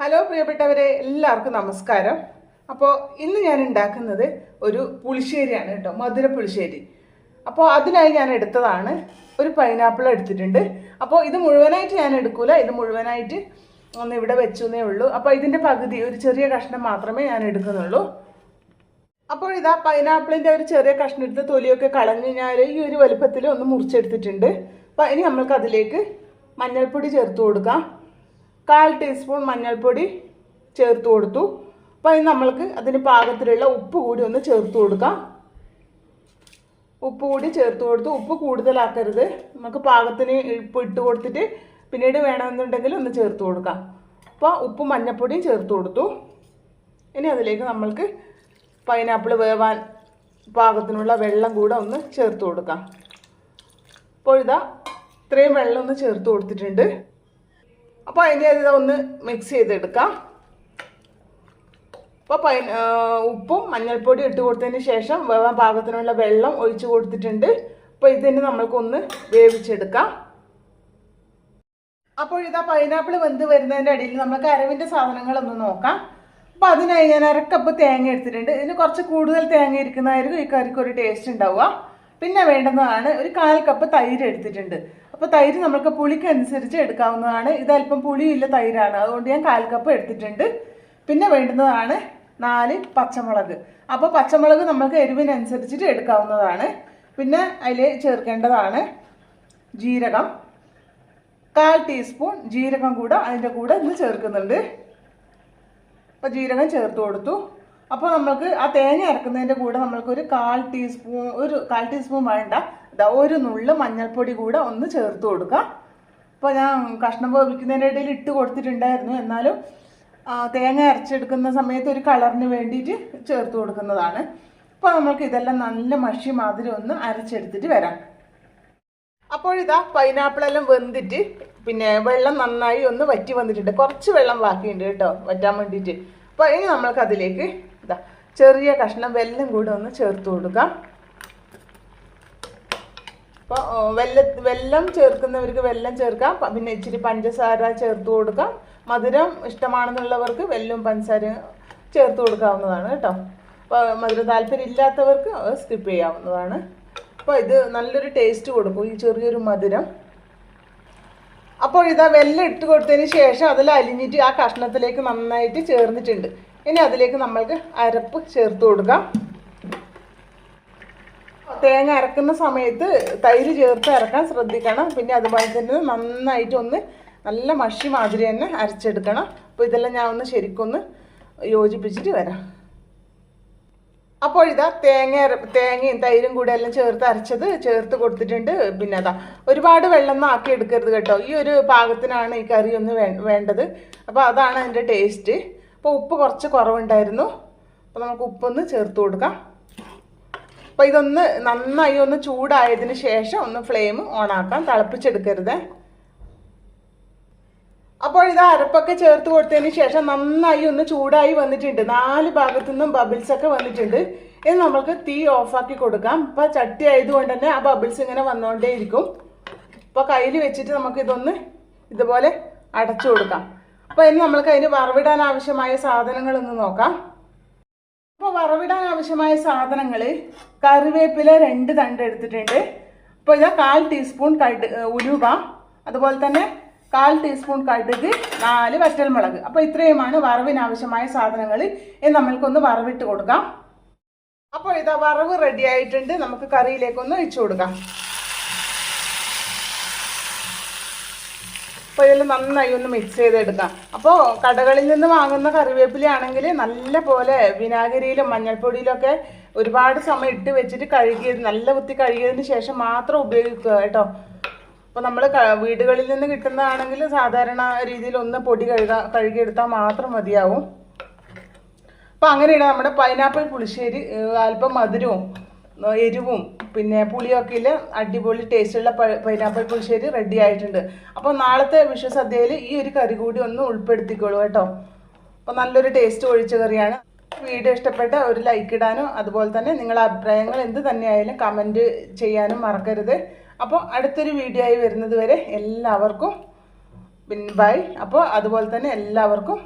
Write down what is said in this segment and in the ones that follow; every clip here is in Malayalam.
ഹലോ പ്രിയപ്പെട്ടവരെ എല്ലാവർക്കും നമസ്കാരം. അപ്പോൾ ഇന്ന് ഞാൻ ഉണ്ടാക്കുന്നത് ഒരു പുളിശ്ശേരിയാണ് കേട്ടോ മധുര പുളിശ്ശേരി അപ്പോൾ അതിനായി ഞാൻ എടുത്തതാണ് ഒരു പൈനാപ്പിൾ എടുത്തിട്ടുണ്ട്. അപ്പോൾ ഇത് മുഴുവനായിട്ട് ഞാൻ എടുക്കൂല ഇത് മുഴുവനായിട്ട് ഒന്ന് ഇവിടെ വെച്ചെന്നേ ഉള്ളൂ. അപ്പോൾ ഇതിന്റെ പകുതി ഒരു ചെറിയ കഷ്ണം മാത്രമേ ഞാൻ എടുക്കുന്നുള്ളൂ. അപ്പോൾ ഇതാ പൈനാപ്പിളിന്റെ ഒരു ചെറിയ കഷ്ണം എടുത്ത് തൊലിയൊക്കെ കളഞ്ഞ് ഞാൻ ഈ ഒരു വലുപ്പത്തിൽ ഒന്ന് മുറിച്ചെടുത്തിട്ടുണ്ട്. അപ്പോൾ ഇനി നമ്മൾക്ക് അതിലേക്ക് മഞ്ഞൾപ്പൊടി ചേർത്ത് കൊടുക്കാം. കാൽ ടീസ്പൂൺ മഞ്ഞൾപ്പൊടി ചേർത്ത് കൊടുത്തു. അപ്പോൾ അതിന് നമ്മൾക്ക് അതിന് പാകത്തിലുള്ള ഉപ്പ് കൂടി ഒന്ന് ചേർത്ത് കൊടുക്കാം. ഉപ്പ് കൂടി ചേർത്ത് കൊടുത്തു. ഉപ്പ് കൂടുതലാക്കരുത്. നമുക്ക് പാകത്തിന് ഉപ്പ് ഇട്ട് കൊടുത്തിട്ട് പിന്നീട് വേണമെന്നുണ്ടെങ്കിൽ ഒന്ന് ചേർത്ത് കൊടുക്കാം. അപ്പോൾ ഉപ്പും മഞ്ഞൾപ്പൊടിയും ചേർത്ത് കൊടുത്തു. ഇനി അതിലേക്ക് നമ്മൾക്ക് പൈനാപ്പിൾ വേവാൻ പാകത്തിനുള്ള വെള്ളം കൂടെ ഒന്ന് ചേർത്ത് കൊടുക്കാം. അപ്പോൾ ഇതാ ഇത്രയും വെള്ളം ഒന്ന് ചേർത്ത് കൊടുത്തിട്ടുണ്ട്. അപ്പോൾ അതിന്റെ അത് ഒന്ന് മിക്സ് ചെയ്തെടുക്കാം. അപ്പോൾ പൈ ഉപ്പും മഞ്ഞൾപ്പൊടി ഇട്ട് കൊടുത്തതിന് ശേഷം വേവാൻ പാകത്തിനുള്ള വെള്ളം ഒഴിച്ചു കൊടുത്തിട്ടുണ്ട്. അപ്പോൾ ഇതിന് നമ്മൾക്കൊന്ന് വേവിച്ചെടുക്കാം. അപ്പോൾ ഇതാ പൈനാപ്പിൾ വെന്ത് വരുന്നതിന്റെ ഇടയിൽ നമുക്ക് അരവിന്റെ സാധനങ്ങളൊന്ന് നോക്കാം. അപ്പോൾ അതിനായി ഞാൻ അരക്കപ്പ് തേങ്ങ എടുത്തിട്ടുണ്ട്. ഇതിന് കുറച്ച് കൂടുതൽ തേങ്ങ ഇരിക്കുന്നതായിരിക്കും ഈ കറിക്ക് ഒരു ടേസ്റ്റ് ഉണ്ടാവുക. പിന്നെ വേണ്ടുന്നതാണ് ഒരു കാൽ കപ്പ് തൈര് എടുത്തിട്ടുണ്ട്. അപ്പോൾ തൈര് നമുക്ക് പുളിക്കനുസരിച്ച് എടുക്കാവുന്നതാണ്. ഇത് അല്പം പുളിയില്ല തൈരാണ്. അതുകൊണ്ട് ഞാൻ കാൽ കപ്പ് എടുത്തിട്ടുണ്ട്. പിന്നെ വേണ്ടുന്നതാണ് നാല് പച്ചമുളക്. അപ്പോൾ പച്ചമുളക് നമുക്ക് എരിവിനനുസരിച്ചിട്ട് എടുക്കാവുന്നതാണ്. പിന്നെ അതിൽ ചേർക്കേണ്ടതാണ് ജീരകം. കാൽ ടീസ്പൂൺ ജീരകം കൂടെ അതിന്റെ കൂടെ ഇന്ന് ചേർക്കുന്നുണ്ട്. അപ്പോൾ ജീരകം ചേർത്ത് കൊടുത്തു. അപ്പോൾ നമുക്ക് ആ തേങ്ങ അരക്കുന്നതിന്റെ കൂടെ നമ്മൾക്ക് ഒരു കാൽ ടീസ്പൂൺ ഒരു കാൽ ടീസ്പൂൺ വേണ്ട. ഇതാ ഒരു നുള്ള് മഞ്ഞൾപ്പൊടി കൂടെ ഒന്ന് ചേർത്ത് കൊടുക്കാം. ഇപ്പോൾ ഞാൻ കഷ്ണം വേവിക്കുന്നതിന്റെ ഇടയിൽ ഇട്ട് കൊടുത്തിട്ടുണ്ടായിരുന്നു. എന്നാലും തേങ്ങ അരച്ചെടുക്കുന്ന സമയത്ത് ഒരു കളറിന് വേണ്ടിയിട്ട് ചേർത്ത് കൊടുക്കുന്നതാണ്. അപ്പോൾ നമുക്ക് ഇതെല്ലാം നല്ല മഷി മാതിരി ഒന്ന് അരച്ചെടുത്തിട്ട് വരാം. അപ്പോൾ ഇതാ പൈനാപ്പിൾ എല്ലാം വെന്തിട്ട് പിന്നെ വെള്ളം നന്നായി ഒന്ന് വറ്റി വന്നിട്ടുണ്ട്. കുറച്ച് വെള്ളം ബാക്കിയുണ്ട് കേട്ടോ വറ്റാൻ വേണ്ടിയിട്ട്. അപ്പോൾ ഇനി നമ്മൾക്ക് അതിലേക്ക് ഇതാ ചെറിയ കഷ്ണം വെല്ലം കൂടെ ഒന്ന് ചേർത്ത് കൊടുക്കാം. അപ്പോൾ വെല്ല വെല്ലം ചേർക്കുന്നവർക്ക് വെല്ലം ചേർക്കാം. പിന്നെ ഇച്ചിരി പഞ്ചസാര ചേർത്ത് കൊടുക്കാം. മധുരം ഇഷ്ടമാണെന്നുള്ളവർക്ക് വെല്ലും പഞ്ചസാരയും ചേർത്ത് കൊടുക്കാവുന്നതാണ് കേട്ടോ. അപ്പോൾ മധുരം താല്പര്യം ഇല്ലാത്തവർക്ക് സ്കിപ്പ് ചെയ്യാവുന്നതാണ്. അപ്പോൾ ഇത് നല്ലൊരു ടേസ്റ്റ് കൊടുക്കും ഈ ചെറിയൊരു മധുരം. അപ്പോൾ ഇതാ വെല്ലം ഇട്ട് കൊടുത്തതിന് ശേഷം അതിൽ അലിഞ്ഞിട്ട് ആ കഷ്ണത്തിലേക്ക് നന്നായിട്ട് ചേർന്നിട്ടുണ്ട്. ഇനി അതിലേക്ക് നമ്മൾക്ക് അരപ്പ് ചേർത്ത് കൊടുക്കാം. തേങ്ങ അരക്കുന്ന സമയത്ത് തൈര് ചേർത്ത് അരക്കാൻ ശ്രദ്ധിക്കണം. പിന്നെ അതുപോലെ തന്നെ നന്നായിട്ട് ഒന്ന് നല്ല മഷി മാതിരി തന്നെ അരച്ചെടുക്കണം. അപ്പോൾ ഇതെല്ലാം ഞാൻ ഒന്ന് ശരിക്കൊന്ന് യോജിപ്പിച്ചിട്ട് വരാം. അപ്പോൾ ഇതാ തേങ്ങ തേങ്ങയും തൈരും കൂടെ എല്ലാം ചേർത്ത് അരച്ചത് ചേർത്ത് കൊടുത്തിട്ടുണ്ട്. പിന്നെ അതാ ഒരുപാട് വെള്ളം ആക്കി എടുക്കരുത് കേട്ടോ. ഈ ഒരു പാകത്തിനാണ് ഈ കറി ഒന്ന് വേണ്ടത്. അപ്പോൾ അതാണ് അതിന്റെ ടേസ്റ്റ് അപ്പോൾ ഉപ്പ് കുറച്ച് കുറവുണ്ടായിരുന്നു. അപ്പോൾ നമുക്ക് ഉപ്പൊന്ന് ചേർത്ത് കൊടുക്കാം. അപ്പോൾ ഇതൊന്ന് നന്നായി ഒന്ന് ചൂടായതിന് ശേഷം ഒന്ന് ഫ്ലെയിം ഓണാക്കാം തിളപ്പിച്ചെടുക്കരുത്. അപ്പോൾ ഇത് അരപ്പൊക്കെ ചേർത്ത് കൊടുത്തതിന് ശേഷം നന്നായി ഒന്ന് ചൂടായി വന്നിട്ടുണ്ട്. നാല് ഭാഗത്തു നിന്നും ബബിൾസ് ഒക്കെ വന്നിട്ടുണ്ട്. ഇത് നമ്മൾക്ക് തീ ഓഫാക്കി കൊടുക്കാം. ഇപ്പോൾ ചട്ടി ആയതുകൊണ്ട് തന്നെ ആ ബബിൾസ് ഇങ്ങനെ വന്നുകൊണ്ടേ ഇരിക്കും. അപ്പോൾ കയ്യിൽ വെച്ചിട്ട് നമുക്ക് ഇതൊന്ന് ഇതുപോലെ അടച്ചു കൊടുക്കാം. അപ്പോൾ ഇനി നമ്മൾക്ക് അതിന് വറവിടാൻ ആവശ്യമായ സാധനങ്ങളൊന്ന് നോക്കാം. അപ്പോൾ വറവിടാൻ ആവശ്യമായ സാധനങ്ങൾ കറിവേപ്പില രണ്ട് തണ്ട് എടുത്തിട്ടുണ്ട്. അപ്പോൾ ഇതാ കാൽ ടീസ്പൂൺ കട് ഉലുവ. അതുപോലെ തന്നെ കാൽ ടീസ്പൂൺ കടുക് നാല് വറ്റൽമുളക്. അപ്പോൾ ഇത്രയുമാണ് വറവിനാവശ്യമായ സാധനങ്ങൾ ഇനി നമ്മൾക്കൊന്ന് വറവിട്ട് കൊടുക്കാം. അപ്പോൾ ഇതാ വറവ് റെഡി ആയിട്ടുണ്ട്. നമുക്ക് കറിയിലേക്കൊന്ന് ഒഴിച്ചു കൊടുക്കാം. അപ്പോൾ ഇതെല്ലാം നന്നായി ഒന്ന് മിക്സ് ചെയ്തെടുക്കാം. അപ്പോൾ കടകളിൽ നിന്ന് വാങ്ങുന്ന കറിവേപ്പില ആണെങ്കിൽ നല്ല പോലെ വിനാഗിരിയിലും മഞ്ഞൾപ്പൊടിയിലൊക്കെ ഒരുപാട് സമയം ഇട്ട് വെച്ചിട്ട് കഴുകിയത് നല്ല വൃത്തി കഴുകിയതിന് ശേഷം മാത്രം ഉപയോഗിക്കുക കേട്ടോ. അപ്പോൾ നമ്മൾ വീടുകളിൽ നിന്ന് കിട്ടുന്നതാണെങ്കിൽ സാധാരണ രീതിയിൽ ഒന്ന് പൊടി കഴുക കഴുകിയെടുത്താൽ മാത്രം മതിയാവും. അപ്പോൾ അങ്ങനെയാണ് നമ്മുടെ പൈനാപ്പിൾ പുളിശ്ശേരി അല്പം മധുരവും. എരിവും പിന്നെ പുളിയൊക്കെ അടിപൊളി ടേസ്റ്റുള്ള പൈനാപ്പിൾ പുളിശ്ശേരി റെഡി ആയിട്ടുണ്ട്. അപ്പോൾ നാളത്തെ വിഷുസദ്യയിൽ ഈ ഒരു കറി കൂടി ഒന്ന് ഉൾപ്പെടുത്തിക്കോളൂ കേട്ടോ. അപ്പോൾ നല്ലൊരു ടേസ്റ്റ് ഒഴിച്ച കറിയാണ്. വീഡിയോ ഇഷ്ടപ്പെട്ട ഒരു ലൈക്ക് ഇടാനും അതുപോലെ തന്നെ നിങ്ങളുടെ അഭിപ്രായങ്ങൾ എന്ത് തന്നെയായാലും കമന്റ് ചെയ്യാനും മറക്കരുത്. അപ്പോൾ അടുത്തൊരു വീഡിയോ ആയി വരുന്നത് വരെ എല്ലാവർക്കും പിന്നെ ബൈ. അപ്പോൾ അതുപോലെ തന്നെ എല്ലാവർക്കും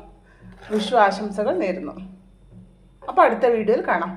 വിഷു ആശംസകൾ നേരുന്നു. അപ്പോൾ അടുത്ത വീഡിയോയിൽ കാണാം.